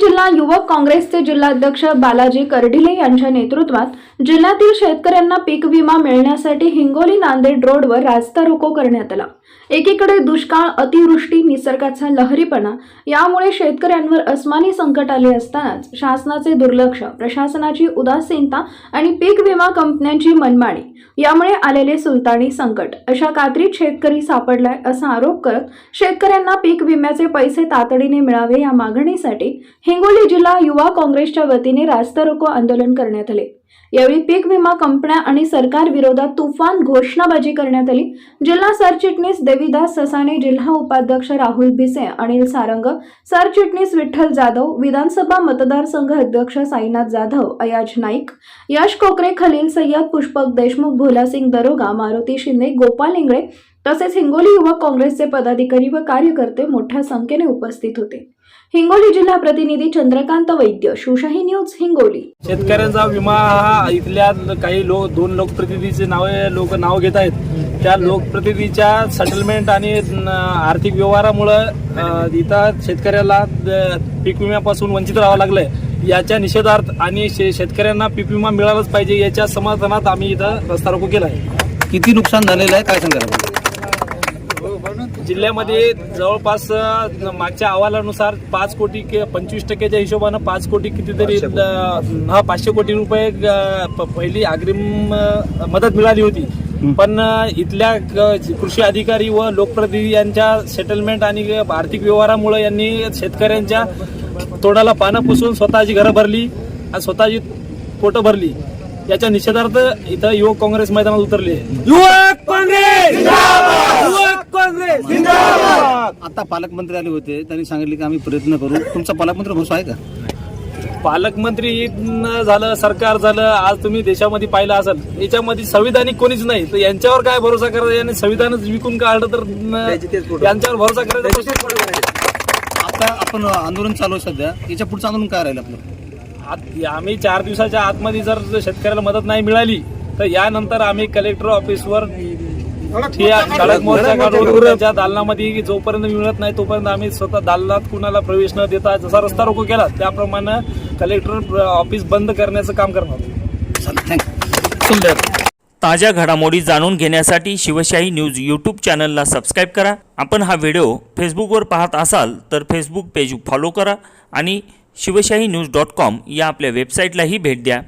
जिल्हा युवक काँग्रेसचे जिल्हाध्यक्ष बालाजी कर्डिले यांच्या नेतृत्वात जिल्ह्यातील शेतकऱ्यांना पीक विमा मिळण्यासाठी हिंगोली नांदेड रोडवर रास्ता रोको करण्यात आला. एकीकडे दुष्काळ अतिवृष्टी निसर्गाचा लहरीपणा यामुळे शेतकऱ्यांवर अस्मानी संकट आले असतानाच शासनाचे दुर्लक्ष प्रशासनाची उदासीनता आणि पीक विमा कंपन्यांची मनमाणी यामुळे आलेले सुलतानी संकट. अशा कात्रीत शेतकरी सापडलाय असा आरोप करत शेतकऱ्यांना पीक विम्याचे पैसे तातडीने मिळावे या मागणीसाठी हिंगोली जिल्हा युवा काँग्रेसच्या वतीने रास्ता रोको आंदोलन करण्यात आले. यावेळी पीक विमा कंपन्या आणि सरकार विरोधात तुफान घोषणाबाजी करण्यात आली. जिल्हा सरचिटणीस देवीदास ससाने जिल्हा उपाध्यक्ष राहुल भिसे अनिल सारंग सरचिटणीस विठ्ठल जाधव विधानसभा मतदारसंघ अध्यक्ष साईनाथ जाधव अयाज नाईक यश कोकरे खलील सय्यद पुष्पक देशमुख भोलासिंग दरोगा मारुती शिंदे गोपाल इंगळे तसेच हिंगोली युवक काँग्रेसचे पदाधिकारी व कार्यकर्ते मोठ्या संख्येने उपस्थित होते. हिंगोली जिल्हा प्रतिनिधी चंद्रकांत वैद्य शिवशाही न्यूज हिंगोली. शेतकऱ्यांचा विमा हा इथल्या काही लोक दोन लोकप्रतिनिधीचे नावे लोक नाव घेत आहेत. त्या लोकप्रतिनिधीच्या सेटलमेंट आणि आर्थिक व्यवहारामुळं इथं शेतकऱ्याला पीक विम्यापासून वंचित राहावं लागलंय. याच्या निषेधार्थ आणि शे- शेतकऱ्यांना पीक विमा मिळालाच पाहिजे याच्या समर्थनात आम्ही इथं रस्ता रोको केला आहे किती नुकसान झालेलं आहे? काय सांगायला जिल्ह्यामध्ये जवळपास मागच्या अहवालानुसार पाच कोटी के- पंचवीस टक्क्याच्या हिशोबानं पाच कोटी कितीतरी हा पाचशे कोटी रुपये पहिली अग्रिम मदत मिळाली होती. पण इथल्या कृषी अधिकारी व लोकप्रतिनिधी यांच्या सेटलमेंट आणि आर्थिक व्यवहारामुळे यांनी शेतकऱ्यांच्या तोंडाला पानं पुसून स्वतःची घरं भरली आणि स्वतःची पोटं भरली. याच्या निषेधार्थ इथं युवक काँग्रेस मैदानात उतरले. युवक काँग्रेस! युवक काँग्रेस आता पालकमंत्री आले होते त्यांनी सांगितले की आम्ही प्रयत्न करू. तुमचा पालकमंत्री भरोसा आहे का? पालकमंत्री न झालं सरकार झालं आज तुम्ही देशामध्ये पाहिलं असाल याच्यामध्ये संविधानिक कोणीच नाही. तर यांच्यावर काय भरोसा करायचा? यांनी संविधानच विकून काढलं तर न- यांच्यावर भरोसा करायचा प्रश्नच पडत नाही. आता आपण आंदोलन चालू आहे सध्या. याच्या पुढचं आंदोलन काय राहील आपलं? आत- आम्ही चार दिवसाच्या आतमध्ये जर शेतकऱ्याला मदत नाही मिळाली तर यानंतर आम्ही कलेक्टर ऑफिसवर कडक मोर्चा काढून त्यांच्या दालनामध्ये जोपर्यंत मिळत नाही तोपर्यंत आम्ही स्वतः दालनात कुणाला प्रवेश न देता जसा रस्ता रोको केला त्याप्रमाणे कलेक्टर ऑफिस बंद करण्याचं काम करणार ताज्या घडामोडी जाणून घेण्यासाठी शिवशाही न्यूज यूट्यूब चॅनलला सबस्क्राईब करा. आपण हा व्हिडिओ फेसबुकवर पाहत असाल तर फेसबुक पेज फॉलो करा आणि शिवशाही न्यूज डॉट कॉम या आपल्या वेबसाईटलाही भेट द्या.